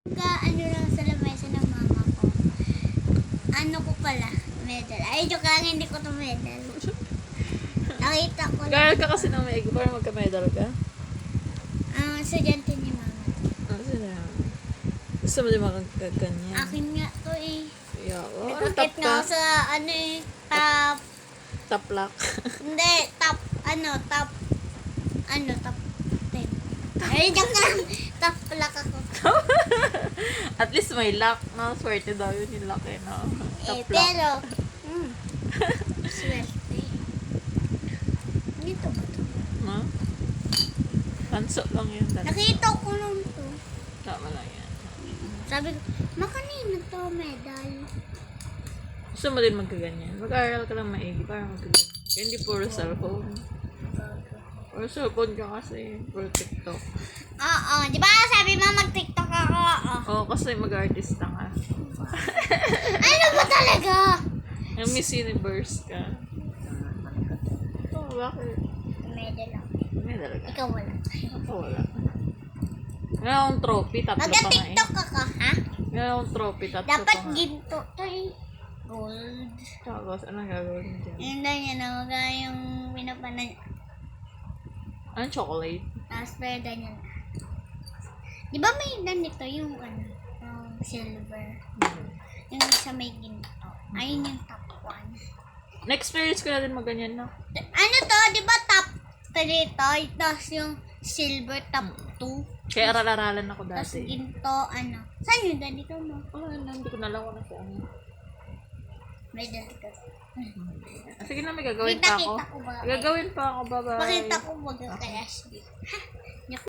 Ka, ano lang sa lamesa ng mama ko. Ano ko pala, medal. Ay, joke lang, hindi ko to medal. Nakita ko lang. Nag-aaral ka kasi ng maigi para magka-medal ka. Ang estudyante ni mama. Ano sila? Gusto mo din makagkanyan? Akin nga to eh. Yeah. Oh, ano top nga ka? sa ano eh, top, Top lock. hindi, top, ano, top, ano, top 10. Ay, joke lang. Top black ako. At least may lock, no? Swerte daw yun yung lock eh, no? Eh, pero, hmm, swerte. Dito ba to? No? Panso lang yun. Panso. Nakita ko lang to. Tama lang yan. Sabi ko, makanino to medal? Gusto mo din magkaganyan. Mag-aaral ka lang maigi para magkaganyan. Hindi puro cellphone. Puro cellphone ka kasi. Puro TikTok. Oo, di ba sabi mo mag-tiktok ako? Oo. Oo, kasi mag-artista ka. Ano ba talaga? Yung Miss Universe ka. Oo, bakit? Medal ako. May talaga. Ikaw wala. Ako wala. Ngayon akong trophy, tatlo pa nga eh. Mag-tiktok ka ka, ha? Ngayon akong trophy, tatlo Dapat pa nga. ginto to eh. Gold. Tapos, anong gagawin mo dyan? Yun na yan, ah, wag yung pinapanan. Anong chocolate? Tapos pwede niya na. Di ba may ganito yung ano, silver? Hmm. Yung sa may ginto. Ayun yung top one. Na-experience ko na din maganyan na. Ano to, di ba top 3 to? Tapos yung silver top 2. Kaya aral-aralan ako Tapos dati. ginto, ano. Saan yun? Ganito mo. Wala na, hindi ko nalaw na sa ano. May ganito. Ah, Sige na, may gagawin pa ako. Ko ba? Gagawin pa ako, bye-bye. Pakita ko baga kay Ashley. Ha?